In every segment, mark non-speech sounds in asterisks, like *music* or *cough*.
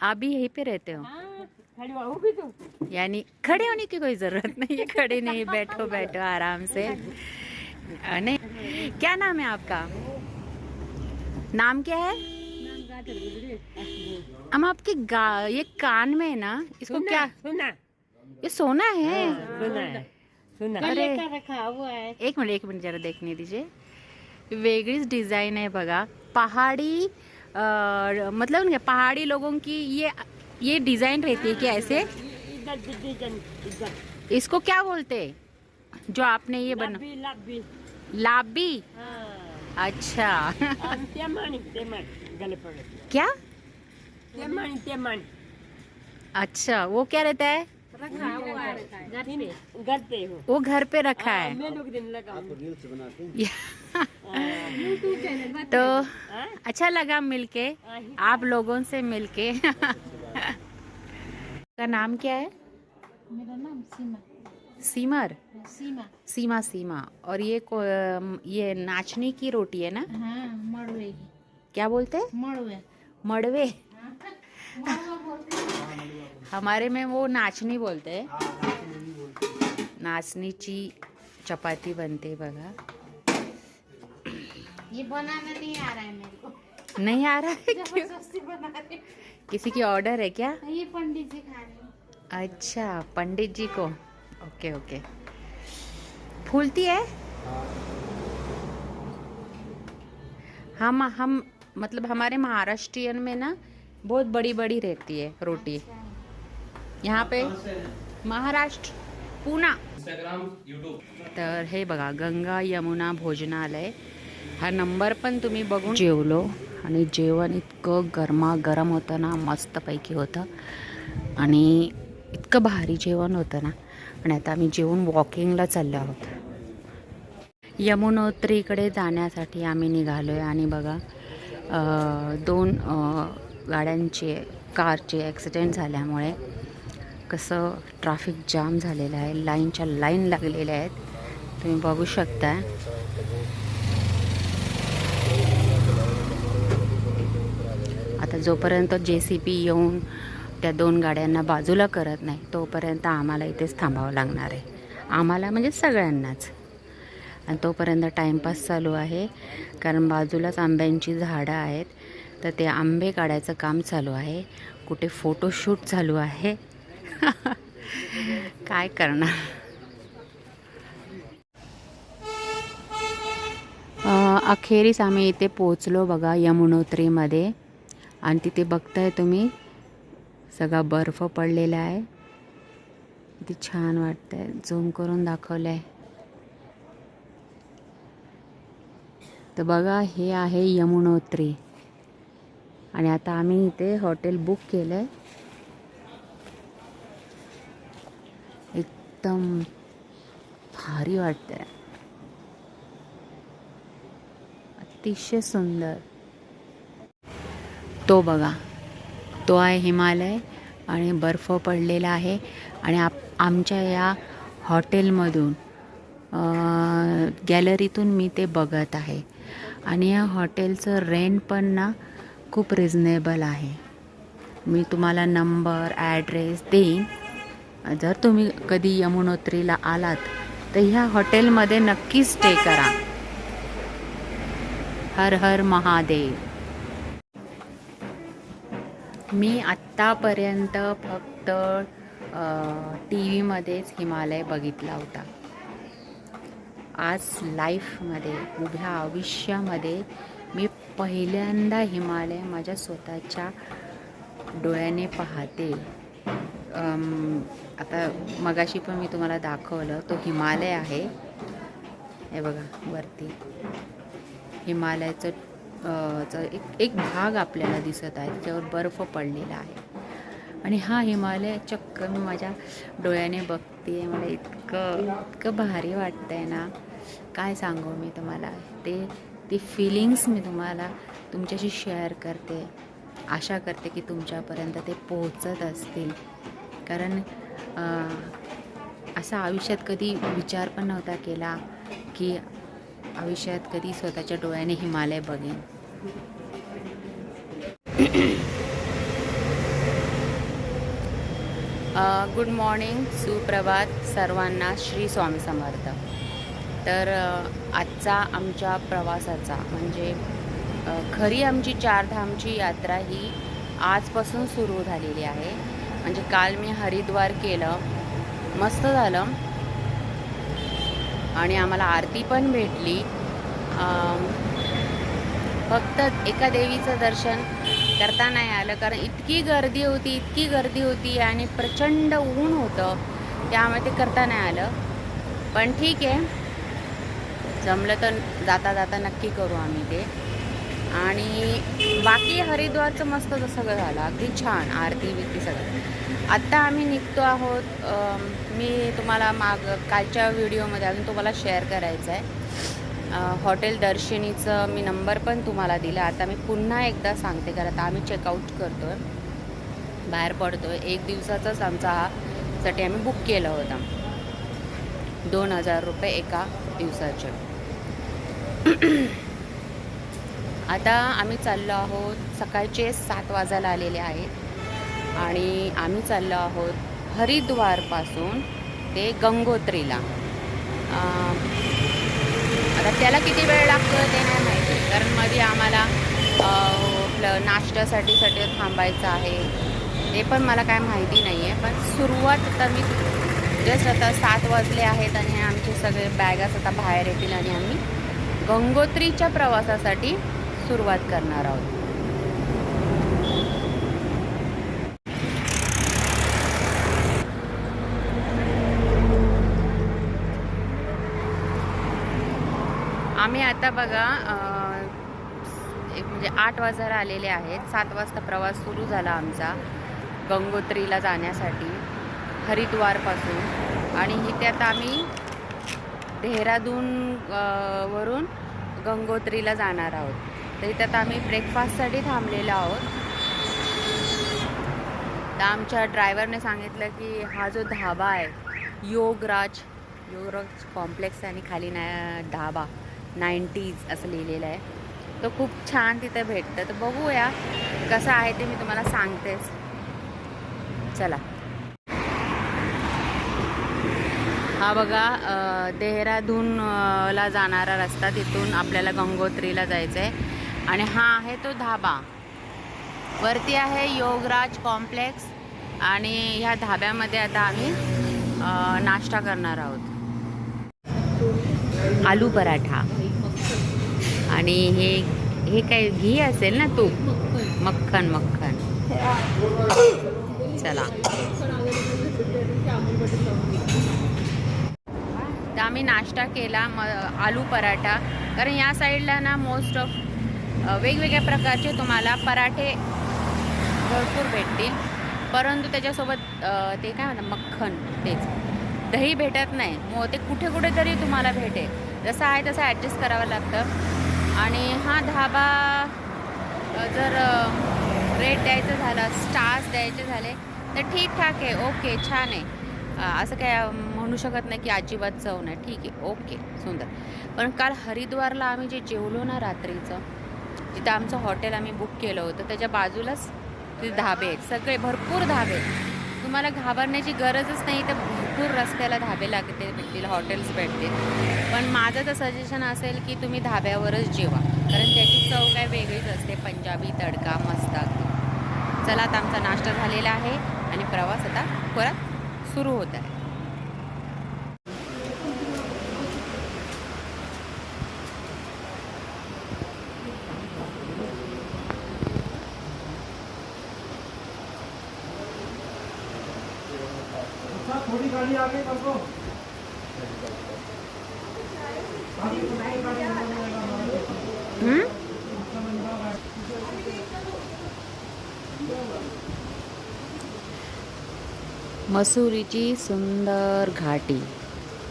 आप भी यहीं पे रहते हो? हाँ हो तू यानी खड़े होने की कोई ज़रूरत नहीं है खड़े नहीं बैठो बैठो आराम से। नहीं क्या नाम है आपका? नाम क्या है? हम आपके गा ये कान में है ना इसको सुना, क्या? सुना। ये सोना है? सुना है सुना। अरे रखा हुआ है। एक मिनट एक मिनट जरा देखने दीजिए। वेगळीच डिझाईन आहे बघा। पहाड़ी अ, मतलब ना पहाड़ी लोगों की ये ये डिज़ाइन रहती है क्या ऐसे? इसको क्या बोलते? हैं जो आपने ये बना लाबी हाँ। अच्छा। तेमानी तेमानी क्या? तेमानी। अच्छा वो क्या रहता है? रखा हुआ घर पे। घर पे हो। वो घर पे रखा है मैं लोग दिन लगा तो हाँ? अच्छा लगा मिलके आप लोगों से मिलके। का नाम क्या है? मेरा नाम सीमा। सीमर? सीमा। सीमा सीमा। और ये को ये नाचने की रोटी है ना? हाँ मड़वे की। क्या बोलते हैं? मड़वे मड़वे हैं। हमारे में वो नाचनी बोलते हैं। नाचणीची चपाती बनते बघा। ये बनाना नहीं आ रहा है मेरे को। नहीं आ रहा है क्यों? बना रहे किसी की ऑर्डर है क्या? ये पंडित जी खा रहे अच्छा पंडित जी को। Okay okay. फूलती है। हम हम मतलब हमारे महाराष्ट्रियन में ना बहुत बड़ी बड़ी रहती है रोटी। यहाँ पे महाराष्ट्र पुणा तर हे बघा गंगा यमुना भोजनालय. हा नंबर पण तुम्ही बघून जेवलो. आणि जेवण इतकं गरमागरम होतं ना मस्तपैकी होतं. आणि इतकं भारी जेवण होतं ना. आणि आता आम्ही जेवून वॉकिंगला चाललो आहोत. यमुनोत्रीकडे जाण्यासाठी आम्ही निघालो आहे आणि बघा दोन गाड्यांचे कारचे ॲक्सिडेंट झाल्यामुळे कसं ट्रॅफिक जाम झालेलं आहे लाईनच्या लाईन लागलेल्या आहेत. तुम्ही बघू शकता. आता जोपर्यंत जे सी पी येऊन त्या दोन गाड्यांना बाजूला करत नाही तोपर्यंत आम्हाला इथेच थांबावं लागणार आहे. आम्हाला म्हणजे सगळ्यांनाच. आणि तोपर्यंत टाईमपास चालू आहे कारण बाजूलाच आंब्यांची झाडं आहेत. तर ते आंबे काढायचं काम चालू आहे. कुठे फोटोशूट चालू आहे. *laughs* काय करणार? अखेरीस आम्ही इथे पोचलो बघा यमुनोत्रीमध्ये. आणि तिथे बघताय तुम्ही सगळा बर्फ पडलेला आहे. किती छान वाटतंय. झूम करून दाखवलं आहे तर बघा हे आहे यमुनोत्री. आणि आता आम्ही इथे हॉटेल बुक केलं आहे एकदम भारी वाटतंय. अतिशय सुंदर. तो बघा तो आहे हिमालय आणि बर्फ पडलेला आहे आणि आप आमच्या या हॉटेलमधून गॅलरीतून मी ते बघत आहे. आणि या हॉटेलचं रेंट पण ना खूप रिजनेबल आहे. मी तुम्हाला नंबर ॲड्रेस देईन. जर तुम्ही कधी यमुनोत्रीला आलात तर ह्या हॉटेलमध्ये नक्की स्टे करा. हर हर महादेव. मी आत्तापर्यंत फक्त टी व्हीमध्येच हिमालय बघितला होता. आज लाईफमध्ये उभ्या आयुष्यामध्ये मी पहिल्यांदा हिमालय माझ्या स्वतःच्या डोळ्याने पाहते. आता मगाशी पण मी तुम्हाला दाखवलं तो हिमालय आहे. हे बघा वरती. हिमालयाचं चं एक एक भाग आपल्याला दिसत आहे त्याच्यावर बर्फ पडलेला आहे. आणि हा हिमालय चक्क मी माझ्या डोळ्याने बघते मला इतकं इतकं भारी वाटतं आहे ना. काय सांगू मी तुम्हाला? ते ती फिलिंग्स मी तुम्हाला तुमच्याशी शेअर करते. आशा करते की तुमच्यापर्यंत ते पोहोचत असतील. कारण असा आयुष्यात कधी विचार पण नव्हता केला की आयुष्यात कधी स्वतःच्या डोळ्याने हिमालय बघेन. गुड मॉर्निंग सुप्रभात सर्वांना श्री स्वामी समर्थ. तर आजचा आमच्या प्रवासाचा म्हणजे खरी आमची चारधामची यात्रा ही आजपासून सुरू झालेली आहे. म्हणजे काल मी हरिद्वार केलं मस्त झालं. आणि आम्हाला आरती पण भेटली. फक्त एका देवीचं दर्शन करता नाही आलं कारण इतकी गर्दी होती इतकी गर्दी होती आणि प्रचंड ऊन होतं. त्यामुळे ते करता नाही आलं. पण ठीक आहे. जमलं तर जाता जाता नक्की करू आम्ही ते. आणि बाकी हरिद्वारचं मस्त सगळं झालं अगदी छान आरती बिरती सगळं. आत्ता आम्ही निघतो आहोत मी तुम्हाला माग कालच्या व्हिडिओमध्ये अजून तुम्हाला शेअर करायचं आहे. हॉटेल दर्शिनीचं मी नंबर पण तुम्हाला दिला. आता मी पुन्हा एकदा सांगते कारण आता आम्ही चेकआउट करतो आहे बाहेर पडतो आहे एक दिवसाचाच आमचा हा साठी आम्ही बुक केलं होतं. दोन हजार रुपये एका दिवसाचे. *coughs* आता आम्ही चाललो आहोत सकाळचे सात वाजायला आलेले आहेत. आणि आम्ही चाललो आहोत हरिद्वारपासून ते गंगोत्रीला. आता त्याला किती वेळ लागतो ते नाही माहिती. कारण मध्ये आम्हाला आपलं नाश्त्यासाठी साठी थांबायचं आहे. ते पण मला काय माहिती नाही आहे पण सुरुवात आता मी जस्ट आता सात वाजले आहेत आणि आमचे सगळे बॅगाच आता बाहेर येतील आणि आम्ही गंगोत्रीच्या प्रवासासाठी सुरुवात करणार आहोत. आम्ही आता बघा एक म्हणजे आठ वाजायला आलेले आहेत. सात वाजता प्रवास सुरू झाला आमचा गंगोत्रीला जाण्यासाठी हरिद्वारपासून. आणि इथे आता आम्ही देहरादून वरून गंगोत्रीला जाणार आहोत. तर इथं आता आम्ही ब्रेकफास्टसाठी थांबलेलो आहोत. तर आमच्या ड्रायव्हरने सांगितलं की हा जो धाबा आहे योगराज योगराज कॉम्प्लेक्स आणि खाली ना ढाबा नाईन्टीज असं लिहिलेलं आहे. तो खूप छान तिथे भेटतं. तर बघूया कसं आहे ते मी तुम्हाला सांगतेच. चला. हा बघा देहरादूनला जाणारा रस्ता तिथून आपल्याला गंगोत्रीला जायचं आहे आणि हा आहे तो धाबा. वरती आहे योगराज कॉम्प्लेक्स आणि ह्या धाब्यामध्ये आता आम्ही नाश्ता करणार आहोत. आलू पराठा. आणि हे हे काय घी असेल ना तूप? मक्खन मक्खन. चला. तर आम्ही नाश्ता केला म आलू पराठा. कारण या साईडला ना मोस्ट ऑफ वेगवेगळ्या प्रकारचे तुम्हाला पराठे भरपूर भेटतील. परंतु त्याच्यासोबत ते काय म्हणतात मक्खन तेच. दही भेटत नाही. मग ते कुठे कुठे तरी तुम्हाला भेटेल. जसं आहे तसं ॲडजस्ट करावं लागतं. आणि हा धाबा जर रेट द्यायचं झालं स्टार्स द्यायचे झाले तर ठीकठाक आहे. ओके छान आहे. असं काय म्हणू शकत नाही की अजिबात चव नाही. ठीक आहे ओके सुंदर. पण काल हरिद्वारला आम्ही जे जेवलो ना रात्रीचं तिथं आमचं हॉटेल आम्ही बुक केलं होतं. त्याच्या बाजूलाच ते धाबे आहेत. सगळे भरपूर धाबे आहेत. तुम्हाला घाबरण्याची गरजच नाही तर भरपूर रस्त्याला धाबे लागते भेटतील हॉटेल्स भेटतील. पण माझं तर सजेशन असेल की तुम्ही धाब्यावरच जेवा. कारण त्याची चव काय वेगळीच असते. पंजाबी तडका मस्त चला आता आमचा नाश्ता झालेला आहे आणि प्रवास आता परत सुरू होत आहे. थोड़ी आगे कर दो मसुरीची सुंदर घाटी.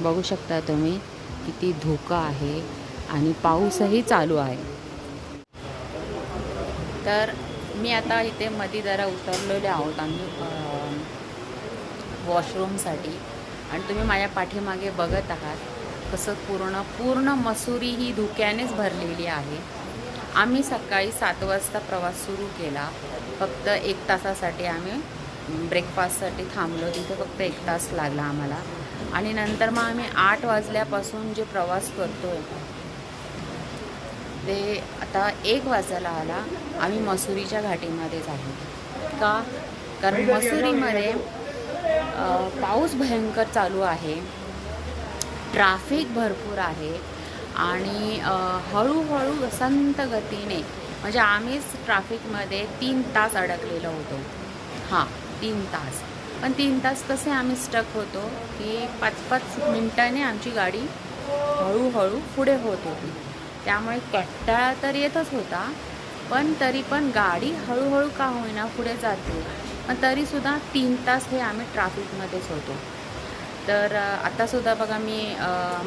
बघू शकता तुम्ही किती धोका आहे आणि पाऊसही चालू आहे. तर मी आता इथे मध्ये जरा उतरलेले आहोत. आम्ही वॉशरूमसाठी. आणि तुम्ही माझ्या पाठीमागे बघत आहात कसं पूर्ण पूर्ण मसुरी ही धुक्यानेच भरलेली आहे. आम्ही सकाळी सात वाजता प्रवास सुरू केला. फक्त एक तासासाठी आम्ही ब्रेकफास्टसाठी थांबलो. तिथे फक्त एक तास लागला आम्हाला. आणि नंतर मग आम्ही आठ वाजल्यापासून जे प्रवास करतो आहे ते आता एक वाजायला आला. आम्ही मसुरीच्या घाटीमध्येच आहे का? कारण मसुरीमध्ये पाऊस भयंकर चालू आहे. ट्रॅफिक भरपूर आहे. आणि हळूहळू वसंत गतीने म्हणजे आम्हीच ट्रॅफिकमध्ये तीन तास अडकलेलो होतो. हां तीन तास. पण तीन तास कसे आम्ही स्टक होतो की पाच पाच मिनटाने आमची गाडी हळूहळू पुढे होत होती. त्यामुळे कट्टाळा तर येतच होता पण तरी पण गाडी हळूहळू का होईना पुढे जाते. पण तरीसुद्धा तीन तास हे आम्ही ट्राफिकमध्येच होतो तर आत्तासुद्धा बघा मी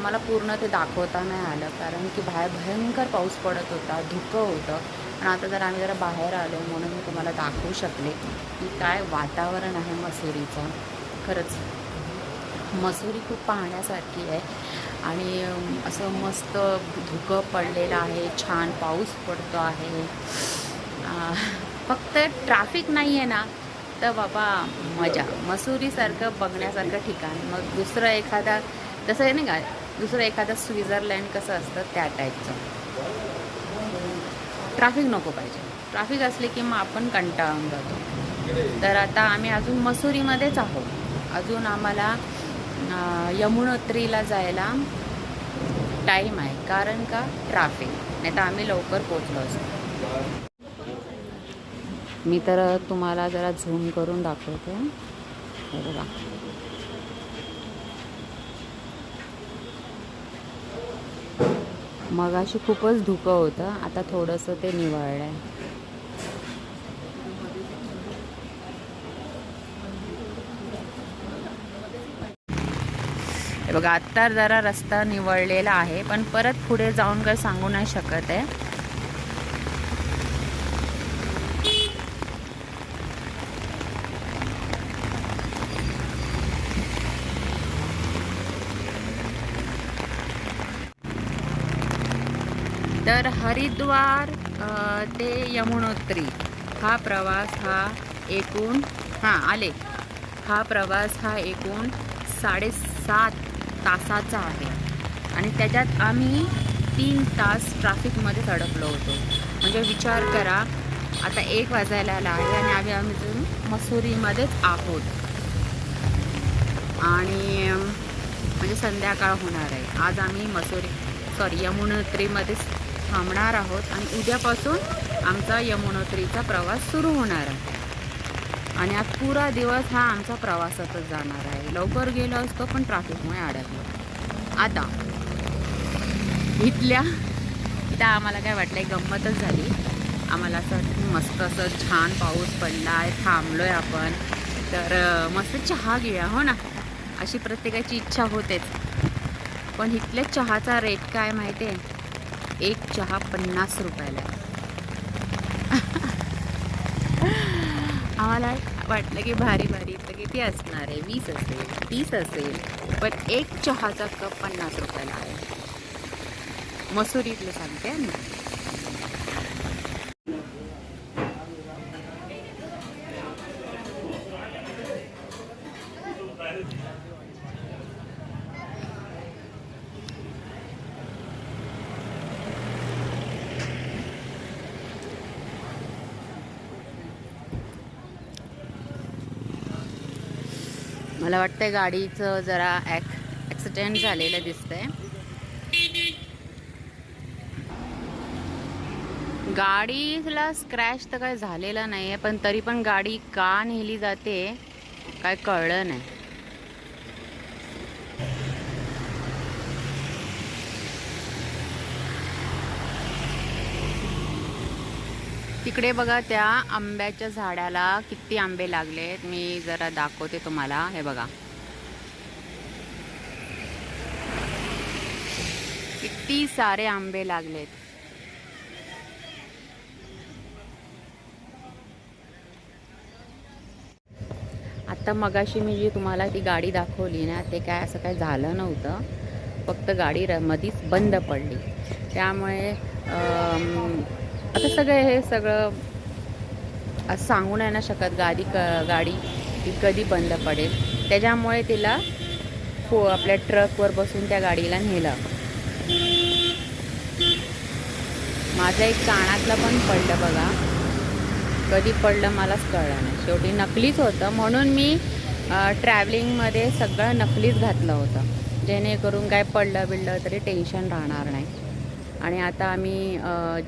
मला पूर्ण ते दाखवता नाही आलं. कारण की बाहेर भयंकर पाऊस पडत होता धुकं होतं. पण आता जर आम्ही जरा बाहेर आलो म्हणून मी तुम्हाला दाखवू शकले की काय वातावरण आहे मसुरीचं. खरंच मसुरी खूप पाहण्यासारखी आहे. आणि असं मस्त धुकं पडलेलं आहे छान पाऊस पडतो आहे. फक्त ट्रॅफिक नाही आहे ना तर बाबा मजा. मसुरीसारखं बघण्यासारखं ठिकाण. मग दुसरं एखादा तसं आहे नाही का दुसरं एखादं स्वित्झर्लंड कसं असतं त्या टाईपचं ट्रॅफिक नको पाहिजे. ट्रॅफिक असले की मग आपण कंटाळून जातो. तर आता आम्ही अजून मसुरीमध्येच आहोत. अजून आम्हाला यमुनोत्रीला जायला टाईम आहे. कारण का? ट्रॅफिक नाही तर आम्ही लवकर पोचलो असतो. मी तर तुम्हाला जरा झूम करून दाखवते. हे बघा. मगाशी खूपच धुकं होतं आता थोडंसं ते निवळलं आहे बघा आत्ता जरा रस्ता निवडलेला आहे पण परत पुढे जाऊन काही सांगू नाही शकत आहे. तर हरिद्वार ते यमुनोत्री. हा प्रवास हा एकूण हां आले. हा प्रवास हा एकूण साडेसात तासाचा आहे. आणि त्याच्यात आम्ही तीन तास ट्रॅफिकमध्येच अडकलो होतो. म्हणजे विचार करा आता एक वाजायला आला आहे आणि आम्ही आम्ही अजून मसुरीमध्येच आहोत. आणि म्हणजे संध्याकाळ होणार आहे. आज आम्ही मसुरी सॉरी यमुनोत्रीमध्येच थांबणार आहोत आणि उद्यापासून आमचा यमुनोत्रीचा प्रवास सुरू होणार आहे. आणि आज पुरा दिवस हा आमचा प्रवासातच जाणार आहे. लवकर गेलो असतो पण ट्रॅफिकमुळे अडकलो. आता इथल्या त्या आम्हाला काय वाटलं गंमतच झाली. आम्हाला असं मस्त असं छान पाऊस पडला आहे थांबलो आहे आपण. तर मस्त चहा घेऊया हो ना? अशी प्रत्येकाची इच्छा होतेच. पण इथल्या चहाचा रेट काय माहिती आहे एक चहा पन्नास रुपयाला *laughs* आम्हाला वाटलं की भारी भारी तर किती असणार आहे? वीस असेल तीस असेल पण एक चहाचा कप पन्नास रुपयाला आहे. मसुरीतलं सांगते मी मला वाटतंय गाडीचं जरा ॲक ॲक्सिडेंट झालेलं दिसतंय. गाडीला स्क्रॅच तर काय झालेला नाही आहे पण तरी पण गाडी का नेली जाते काय कळलं नाही. तिकडे बघा त्या आंब्याच्या झाडाला किती आंबे लागलेत. मी जरा दाखवते तुम्हाला. हे बघा. किती सारे आंबे लागलेत. आता मगाशी मी जी तुम्हाला ती गाडी दाखवली ना ते काय असं काय झालं नव्हतं. फक्त गाडी र मधीच बंद पडली. त्यामुळे आता सगळं हे सगळं सांगू नाही ना शकत. गाडी क गाडी की कधी बंद पडेल. त्याच्यामुळे तिला फो आपल्या ट्रकवर बसून त्या गाडीला नेलं. माझं एक कानातलं पण पडलं बघा. कधी पडलं मलाच कळलं नाही. शेवटी नकलीच होतं. म्हणून मी ट्रॅव्हलिंगमध्ये सगळं नकलीच घातलं होतं. जेणेकरून काय पडलं बिडलं तरी टेन्शन राहणार नाही. आणि आता आम्ही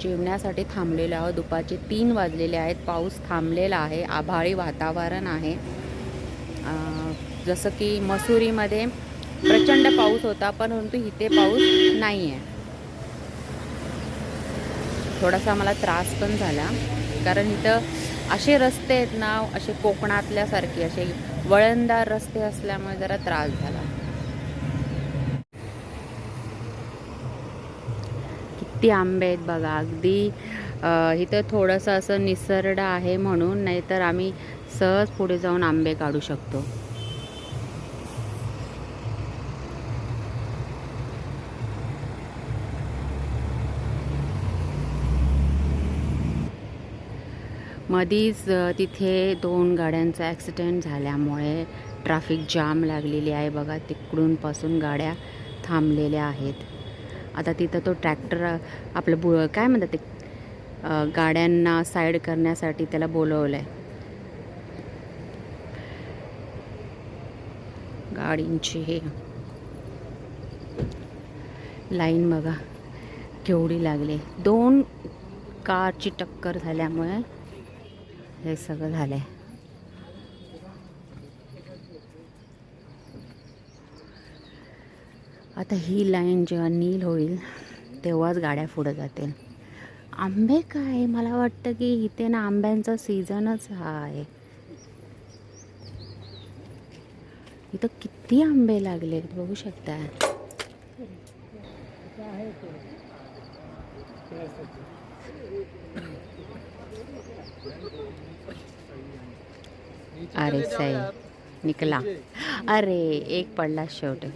जेवण्यासाठी थांबलेलो आहोत. दुपारचे तीन वाजलेले आहेत. पाऊस थांबलेला आहे. आभाळी वातावरण आहे. जसं की मसुरीमध्ये प्रचंड पाऊस होता परंतु इथे पाऊस नाही आहे थोडासा मला त्रास पण झाला. कारण इथं असे रस्ते आहेत ना असे कोकणातल्यासारखे असे वळणदार रस्ते असल्यामुळे जरा त्रास झाला. किती आंबे आहेत बघा अगदी इथं थोडंसं असं निसर्ड आहे म्हणून नाहीतर आम्ही सहज पुढे जाऊन आंबे काढू शकतो. मधीच तिथे दोन गाड्यांचा ॲक्सिडेंट झाल्यामुळे ट्रॅफिक जाम लागलेली आहे बघा तिकडूनपासून गाड्या थांबलेल्या आहेत. आता तिथं तो ट्रॅक्टर आपलं बु काय म्हणतात ते गाड्यांना साईड करण्यासाठी त्याला बोलवलं आहे गाडींची हे. लाईन बघा केवढी लागली. दोन कारची टक्कर झाल्यामुळे हे सगळं झालं आहे आता ही लाईन जेव्हा नील होईल तेव्हाच गाड्या पुढं जातील. आंबे काय? मला वाटतं की इथे ना आंब्यांचा सीझनच हा आहे. इथं किती आंबे लागले बघू शकता. अरे सही निकला. अरे एक पडला शेवटी.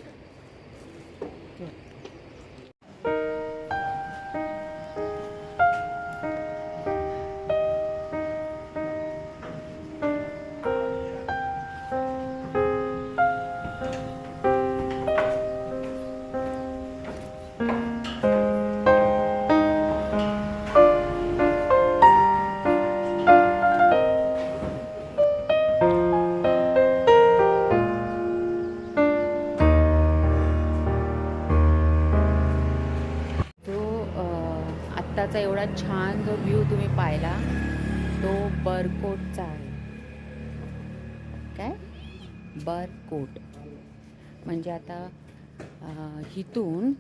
काय? बरकोट. म्हणजे आता हिथून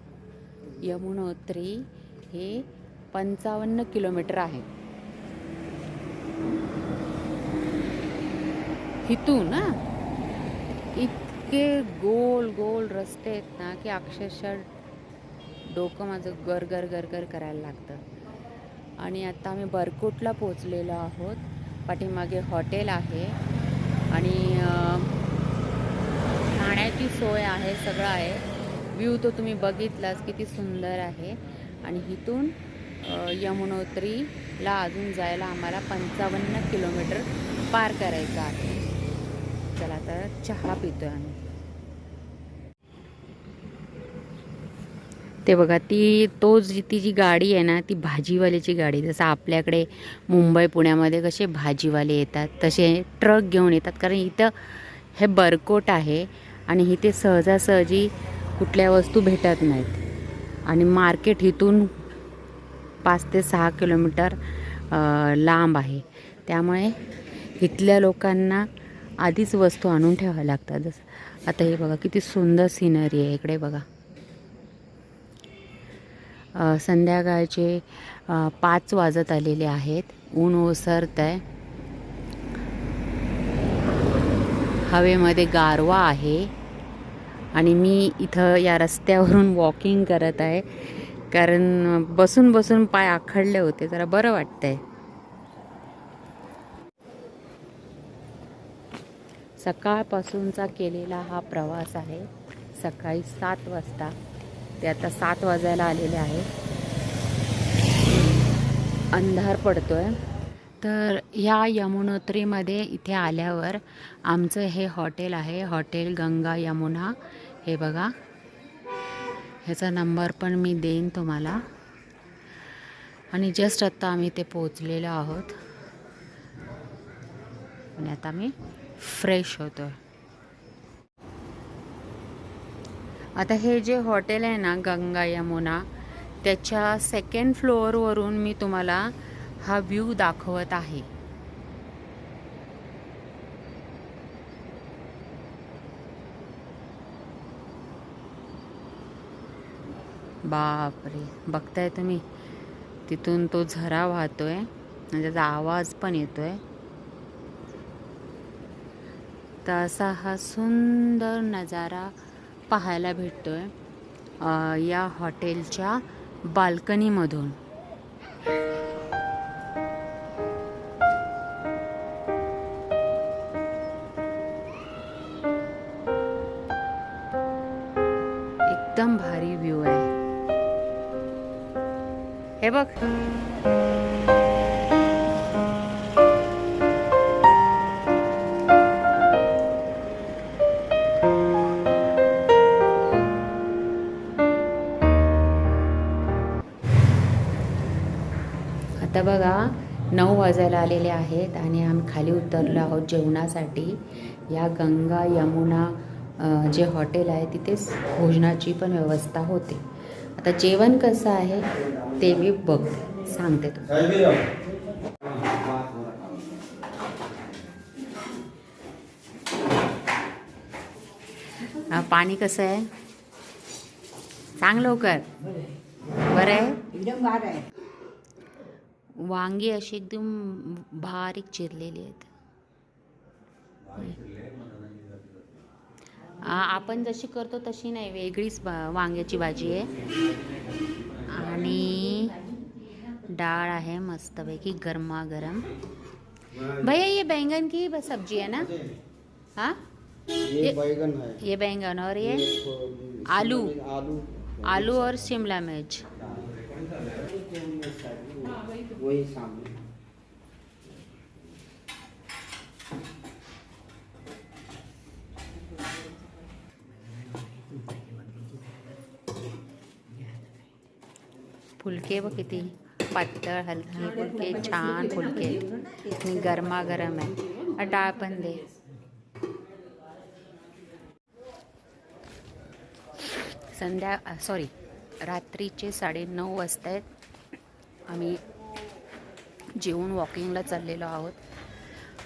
यमुनोत्री हे पंचावन्न किलोमीटर आहे. हिथून ना इतके गोल गोल रस्ते आहेत ना की अक्षरशः डोकं माझं गरगर गरगर करायला लागतं. आणि आता आम्ही बरकोटला पोचलेलो आहोत. पाठीमागे हॉटेल आहे. आणि खाण्याची सोय आहे सगळं आहे. व्ह्यू तो तुम्ही बघितलाच किती सुंदर आहे. आणि इथून यमुनोत्रीला अजून जायला आम्हाला पंचावन्न किलोमीटर पार करायचं आहे. चला तर चहा पितो आम्ही. ते बघा ती तो जी ती जी गाडी आहे ना ती भाजीवाल्याची गाडी जसं आपल्याकडे मुंबई पुण्यामध्ये कसे भाजीवाले येतात तसे ट्रक घेऊन येतात. कारण इथं हे बरकोट आहे आणि इथे सहजासहजी कुठल्या वस्तू भेटत नाहीत. आणि मार्केट इथून पाच ते सहा किलोमीटर लांब आहे. त्यामुळे इथल्या लोकांना आधीच वस्तू आणून ठेवाव्या लागतात. जसं आता हे बघा किती सुंदर सिनरी आहे. इकडे बघा. संध्याकाळचे पाच वाजत आलेले आहेत. ऊन ओसरत आहे हवेमध्ये गारवा आहे. आणि मी इथं या रस्त्यावरून वॉकिंग करत आहे. कारण बसून बसून पाय आखडले होते. जरा बरं वाटतंय. सकाळपासूनचा केलेला हा प्रवास आहे. सकाळी सात वाजता. ते आता सात वाजायला आलेले आहे. अंधार पडतोय. तर ह्या यमुनोत्रीमध्ये इथे आल्यावर आमचं हे हॉटेल आहे. हॉटेल गंगा यमुना. हे बघा. ह्याचा नंबर पण मी देईन तुम्हाला. आणि जस्ट आत्ता आम्ही ते पोचलेलो आहोत. आणि आता मी फ्रेश होतो आता हे जे हॉटेल आहे ना गंगा यमुना त्याच्या सेकंड फ्लोअरवरून मी तुम्हाला हा व्ह्यू दाखवत आहे. बापरे बघताय तुम्ही? तिथून तो झरा वाहतोय आणि त्याचा आवाज पण येतोय. तर असा हा सुंदर नजारा पाहायला भेटतोय आहे या हॉटेलच्या बाल्कनीमधून. एकदम भारी व्ह्यू आहे. हे बघ. आता बघा नऊ वाजायला आलेले आहेत आणि आम्ही खाली उतरलो आहोत जेवणासाठी. या गंगा यमुना जे हॉटेल आहे तिथेच भोजनाची पण व्यवस्था होते. आता जेवण कसं आहे ते मी बघते सांगते तुम्हाला. पाणी कसं आहे? सांग लवकर बरं आहे? एकदम गार आहे. वांगी अशी एकदम बारीक चिरलेली आहेत. आपण जशी करतो तशी नाही वेगळीच बा- वांग्याची भाजी आहे. आणि डाळ आहे मस्तपैकी गरमागरम. भैया ये बैंगन की सब्जी है ना? हाँ? ये बैगन है ये बैंगन और ये ये आलू। आलू. आलू और शिमला मिर्च. वही सामने. फुलके बघ किती पातळ हलके फुलके छान फुलके. आणि गरमागरम आहे. डाळ पण दे. संध्या सॉरी रात्रीचे साडे नऊ वाजता आहेत आम्ही जेवून वॉकिंगला चाललेलो आहोत.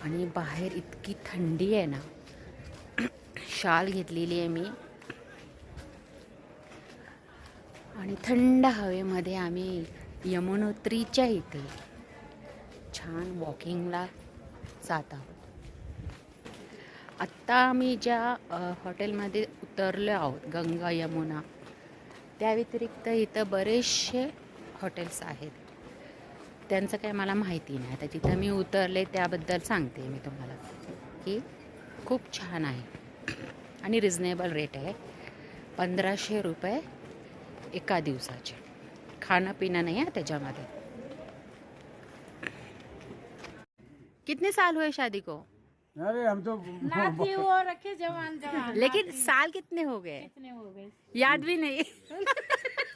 आणि बाहेर इतकी थंडी आहे ना. शाल घेतलेली आहे मी. आणि थंड हवेमध्ये आम्ही यमुनोत्रीच्या इथे छान वॉकिंगला जात आहोत. आत्ता आम्ही ज्या हॉटेलमध्ये उतरलो आहोत गंगा यमुना त्या व्यतिरिक्त इथं बरेचसे हॉटेल्स आहेत. त्यांचं काय मला माहिती नाही. आता जिथं मी उतरले त्याबद्दल सांगते मी तुम्हाला की खूप छान आहे. आणि रिजनेबल रेट आहे. पंधराशे रुपये एका दिवसाचे. खाणं पिणं नाही आहे त्याच्यामध्ये. कितने साल हुए शादी को? अरे हम तो नाती वो रखे जवान जवान लेकिन साल कितने हो गए? कितने हो गए? याद भी नहीं।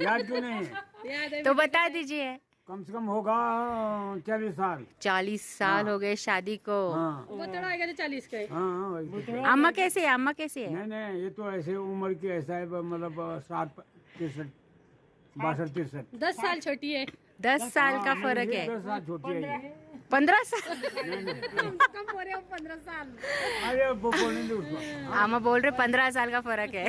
याद क्यों नहीं याद है तो बता दीजिए। कम से कम होगा चालीस साल। चालीस साल हो। गए शादी को। हाँ। तो चालीस के हाँ? हाँ, तो। अम्मा कैसे है? अम्मा कैसे है? नहीं नहीं ये तो ऐसे उम्र की ऐसा है मतलब साठ तिरसठ बासठ तिरसठ। दस साल छोटी है। दस साल का फ़र्क है। दस साल छोटी है पंद्रह साल? *laughs* कम हो रहे हो पंद्रह साल। अरे अम्मा बोल रहे पंद्रह साल का फ़र्क है।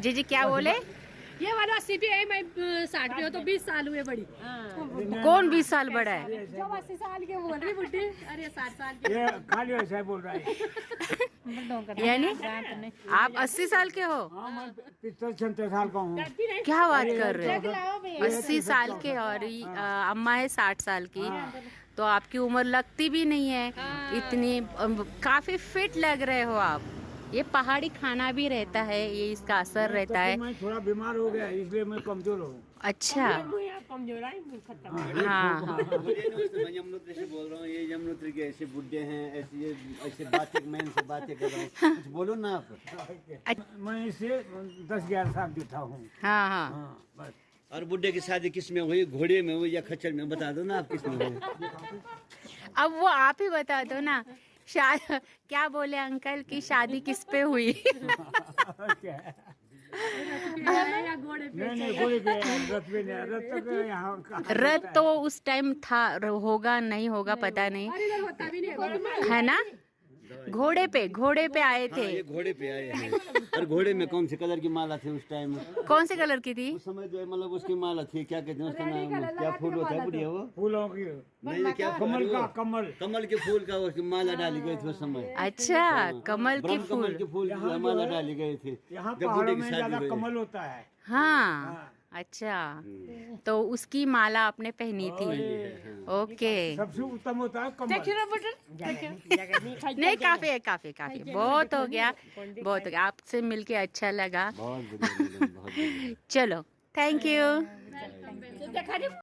जी जी क्या बोले? ये वाला है मैं साठ पे हो तो बीस साल हुए बड़ी। कौन बीस साल बड़ा है? जो अस्सी साल के बोल रही बुढ़ी। अरे साठ साल के। ये खाली ऐसा बोल रहा है। यानी आप अस्सी साल के हो? हाँ मैं पिछले साल का हूँ। क्या बात कर रहे हो? अस्सी साल के और अम्मा है साठ साल की। तो आपकी उम्र लगती भी नहीं है। इतनी काफ़ी फिट लग रहे हो आप। ये पहाड़ी खाना भी रहता है ये इसका असर रहता है। मैं थोड़ा बीमार हो गया इसलिए मैं कमज़ोर हूँ। अच्छा। हाँ हाँ मुझे नहीं उसमें मैं यमुनोत्री से बोल रहा हूँ ये यमुनोत्री के ऐसे बुड्ढे हैं ऐसे ये ऐसे बातें मैं इनसे बातें कर रहा हूँ। कुछ बोलो ना आप। मैं इससे दस ग्यारह साल जुटा हूँ। हाँ हाँ। हाँ बस। और बुढ़े की शादी किसमें हुई घोड़े में हुई या खच्चर में? बता दो ना आप किसमें हुई। अब वो आप ही बता दो ना। क्या बोले अंकल की शादी किस पे हुई? क्या? है? या घोड़े पे नहीं नहीं कोई भी रथ भी नहीं रथ तक यहाँ का रथ तो उस टाइम था र- होगा नहीं होगा पता नहीं। और इधर होता भी नहीं है है ना घोड़े पे घोड़े पे आए हाँ ये थे घोड़े पे आए हैं। और घोड़े में कौन से कलर की माला थी उस टाइम कौन से कलर की थी? उस समय जो है मतलब उसकी माला थी क्या कहते हैं उसका नाम क्या फूल होता है बुढ़िया वो? फूलों की। नहीं क्या फूल कमल का कमल। कमल के फूल का उसकी माला डाली गई थी उस समय। अच्छा कमल के ब्रह्म कमल फूल। के फूल की माला डाली गई थी। यहाँ पहाड़ों में ज़्यादा कमल होता है। हाँ। अच्छा। तो उसकी माला आपने पहनी थी। ओके। सबसे उत्तम होता है जगह नहीं नहीं काफ़ी है काफ़ी काफ़ी बहुत हो गया बहुत हो गया। आपसे मिलके अच्छा लगा। बहुत बढ़िया मैडम, बहुत बढ़िया। चलो थैंक यू